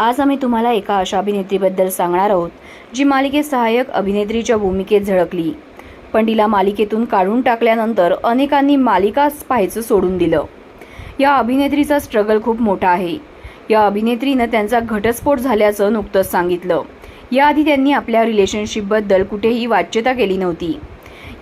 आज आम्ही तुम्हाला एका अशा अभिनेत्रीबद्दल सांगणार आहोत जी मालिकेत सहाय्यक अभिनेत्रीच्या भूमिकेत झळकली. पण तिला मालिकेतून काढून टाकल्यानंतर अनेकांनी मालिकाच पाहायचं सोडून दिलं. या अभिनेत्रीचा स्ट्रगल खूप मोठा आहे. या अभिनेत्रीनं त्यांचा घटस्फोट झाल्याचं नुकतंच सांगितलं. याआधी त्यांनी आपल्या रिलेशनशिपबद्दल कुठेही वाच्यता केली नव्हती.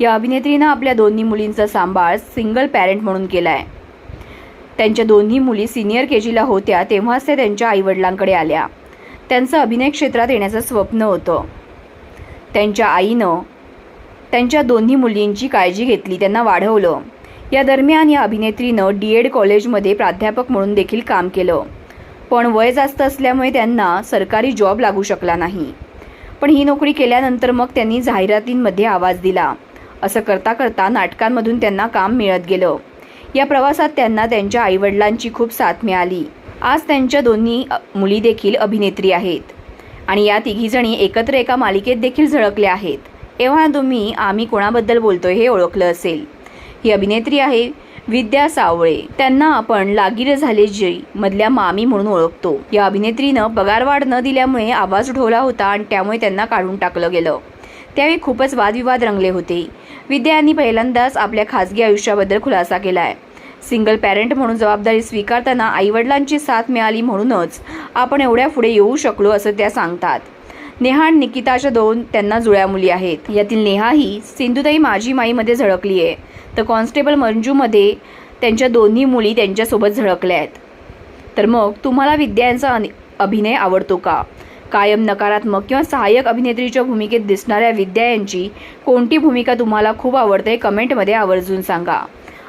या अभिनेत्रीनं आपल्या दोन्ही मुलींचा सांभाळ सिंगल पॅरेंट म्हणून केला आहे त्यांच्या दोन्ही मुली सिनियर के जीला होत्या तेव्हाच त्या त्यांच्या आईवडिलांकडे आल्या. त्यांचं अभिनय क्षेत्रात येण्याचं स्वप्न होतं. त्यांच्या आईनं त्यांच्या दोन्ही मुलींची काळजी घेतली त्यांना वाढवलं. या दरम्यान या अभिनेत्रीनं डी एड कॉलेजमध्ये प्राध्यापक म्हणून देखील काम केलं. पण वय जास्त असल्यामुळे त्यांना सरकारी जॉब लागू शकला नाही. पण ही नोकरी केल्यानंतर मग त्यांनी जाहिरातींमध्ये आवाज दिला. असं करता करता नाटकांमधून त्यांना काम मिळत गेलं. या प्रवासात त्यांना त्यांच्या आईवडिलांची खूप साथ मिळाली. आज त्यांच्या दोन्ही मुली देखील अभिनेत्री आहेत. आणि या तिघीजणी एकत्र एका मालिकेत देखील झळकल्या आहेत. एव्हा तुम्ही आम्ही कोणाबद्दल बोलतोय हे ओळखलं असेल. ही अभिनेत्री आहे विद्या सावळे. त्यांना आपण लागीर झाले जी मधल्या मामी म्हणून ओळखतो. या अभिनेत्रीनं पगारवाढ न दिल्यामुळे आवाज उठवला होता आणि त्यामुळे त्यांना काढून टाकलं गेलं. त्यावेळी खूपच वादविवाद रंगले होते. विद्या यांनी पहिल्यांदाच आपल्या खासगी आयुष्याबद्दल खुलासा केला आहे सिंगल पॅरेंट म्हणून जबाबदारी स्वीकारताना आईवडिलांची साथ मिळाली म्हणूनच आपण एवढ्या पुढे येऊ शकलो असं त्या सांगतात. नेहा आणि निकिताच्या दोन त्यांना जुळ्या मुली आहेत. यातील नेहा ही सिंधुताई माझी माईमध्ये झळकली आहे तर कॉन्स्टेबल मंजूमध्ये त्यांच्या दोन्ही मुली त्यांच्यासोबत झळकल्या आहेत. तर मग तुम्हाला विद्यांचा अभिनय आवडतो का? कायम नकारात्मक किंवा सहाय्यक अभिनेत्रीच्या भूमिकेत दिसणाऱ्या विद्या यांची कोणती भूमिका तुम्हाला खूप आवडते? कमेंटमध्ये आवर्जून सांगा.